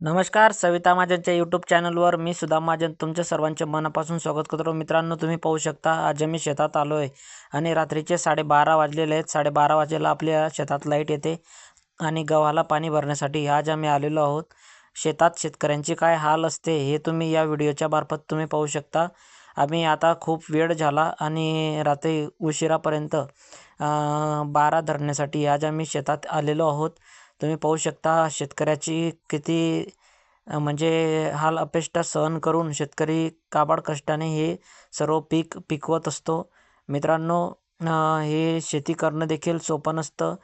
नमस्कार सविता महाजनच्या यूट्यूब चॅनलवर मी सुदाम महाजन. तुमच्या सर्वांचे मनापासून स्वागत करतो. मित्रांनो तुम्ही पाहू शकता आज मी शेतात आलो आहे आणि रात्रीचे साडेबारा वाजलेले आहेत. साडेबारा वाजेला आपल्या शेतात लाइट येते आणि गव्हाला पाणी भरण्यासाठी आज आम्ही आलेलो आहोत. शेतात शेतकऱ्यांची काय हाल असते हे तुम्ही या व्हिडिओच्या मार्फत तुम्ही पाहू शकता. आम्ही आता खूप वेळ झाला आणि रात्री उशिरापर्यंत बारा धरण्यासाठी आज आम्ही शेतात आलेलो आहोत. तुम्ही पाहू शकता शेतकऱ्याची किती म्हणजे हाल अपेष्टा सहन करून शेतकरी काबाड कष्टाने हे सर्व पीक पिकवत असतो. मित्रांनो हे शेती करणं देखील सोपं नसतं.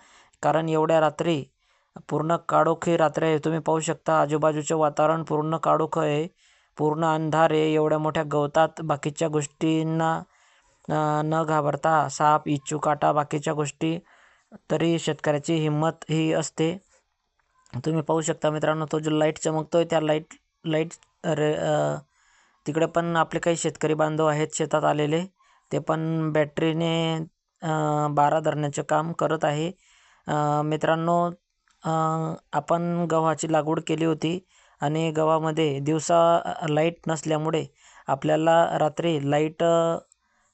कारण एवढ्या रात्री पूर्ण काळोखी रात्र आहे. तुम्ही पाहू शकता आजूबाजूचं वातावरण पूर्ण काळोख आहे. पूर्ण अंधार आहे. एवढ्या मोठ्या गवतात बाकीच्या गोष्टींना न घाबरता साप इच्छू काटा बाकीच्या गोष्टी तरी शेतकऱ्याची हिंमत ही असते. तुम्ही पाहू शकता मित्रांनो तो जो लाइट चमकतोय त्या लाइट लाइट रे तिकडे पण आपले काही शेतकरी बांधव आहेत शेतात आलेले. ते पण बॅटरीने बारा धरण्याचे काम करत आहे. मित्रांनो आपण गव्हाची लागवड केली होती आणि गव्हामध्ये दिवसा लाइट नसल्यामुळे आपल्याला रात्री लाइट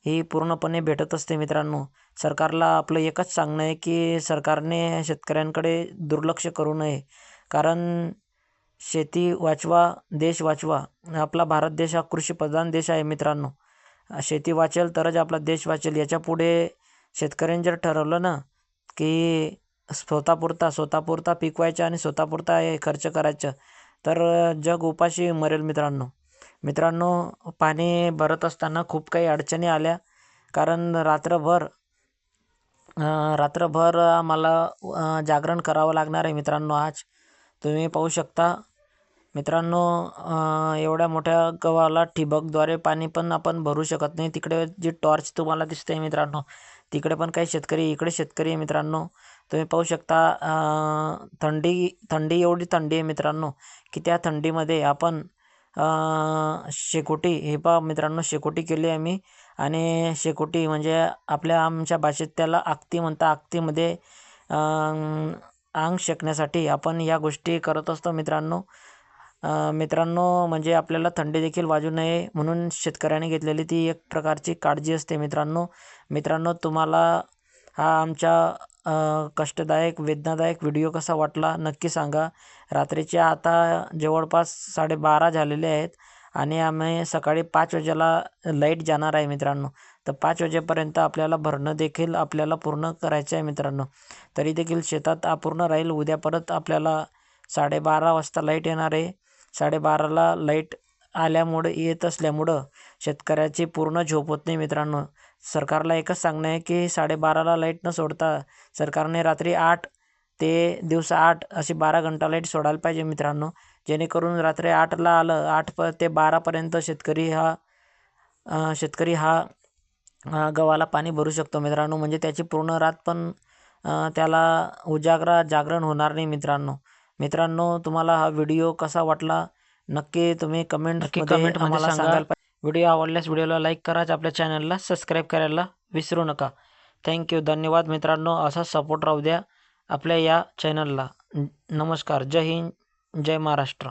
ही पूर्णपणे भेटत असते मित्रांनो. सरकारला आपलं एकच सांगणं आहे की सरकारने शेतकऱ्यांकडे दुर्लक्ष करू नये. कारण शेती वाचवा देश वाचवा. आपला भारत देश हा कृषीप्रधान देश आहे मित्रांनो. शेती वाचेल तरच आपला देश वाचेल. याच्यापुढे शेतकऱ्यांनी जर ठरवलं ना की स्वतःपुरता स्वतःपुरता पिकवायचं आणि स्वतःपुरता हे खर्च करायचं तर जग उपाशी मरेल मित्रांनो. मित्रांनो पाणी भरत असताना खूप काही अडचणी आल्या. कारण रात्रभर रात्रभर आम्हाला जागरण करावं लागणार आहे मित्रांनो आज. तुम्ही पाहू शकता. मित्रांनो एवढ्या मोठ्या गव्हाला ठिबकद्वारे पाणी पण आपण भरू शकत नाही. तिकडे जी टॉर्च तुम्हाला दिसते आहे मित्रांनो तिकडे पण काही शेतकरी इकडे शेतकरी आहे मित्रांनो. तुम्ही पाहू शकता थंडी थंडी एवढी थंडी आहे मित्रांनो की त्या थंडीमध्ये आपण शेकोटी हे पहा मित्रांनो शेकोटी केली आहे मी. आणि शेकोटी म्हणजे आपल्या आमच्या भाषेत त्याला आक्ती म्हणता आक्तीमध्ये अंग शेकण्यासाठी आपण या गोष्टी करत असतो मित्रांनो. मित्रांनो म्हणजे आपल्याला थंडी देखील वाजू नये म्हणून शेतकऱ्याने घेतलेली ती एक प्रकारची काळजी असते मित्रांनो. मित्रांनो तुम्हाला हा आमच्या कष्टदायक वेदनादायक व्हिडिओ कसा वाटला नक्की सांगा. रात्रीचे आता जवळपास साडेबारा झालेले आहेत आणि आम्ही सकाळी पाच वाजेला लाइट जाणार आहे मित्रांनो. तर पाच वाजेपर्यंत आपल्याला भरणं देखील आपल्याला पूर्ण करायचं आहे मित्रांनो. तरी देखील शेतात अपूर्ण राहील. उद्या परत आपल्याला साडेबारा वाजता लाइट येणार आहे. साडेबाराला लाइट आल्यामुळे येत असल्यामुळं शेतकऱ्याची पूर्ण झोप होत नाही मित्रांनो. सरकारला एकच सांगणं आहे की साडेबाराला लाइट न सोडता सरकारने रात्री आठ ते दिवसा आठ अशी बारा घंटा लाइट सोडायला पाहिजे मित्रांनो. जेणेकरून रात्री आठला आलं आठ प ते बारापर्यंत शेतकरी हा शेतकरी हा गव्हाला पाणी भरू शकतो मित्रांनो. म्हणजे त्याची पूर्ण रात पण त्याला उजागरा जागरण होणार नाही मित्रांनो. मित्रांनो तुम्हाला हा व्हिडिओ कसा वाटला? नक्की तुम्ही कमेंट कमेंटमध्ये आम्हाला सांगा. सांगायला व्हिडिओ आवडल्यास व्हिडिओला लाईक कराच आपल्या चॅनलला सबस्क्राईब करायला विसरू नका. थँक्यू धन्यवाद मित्रांनो. असा सपोर्ट राहू द्या आपल्या या चॅनलला. नमस्कार. जय हिंद. जय महाराष्ट्र.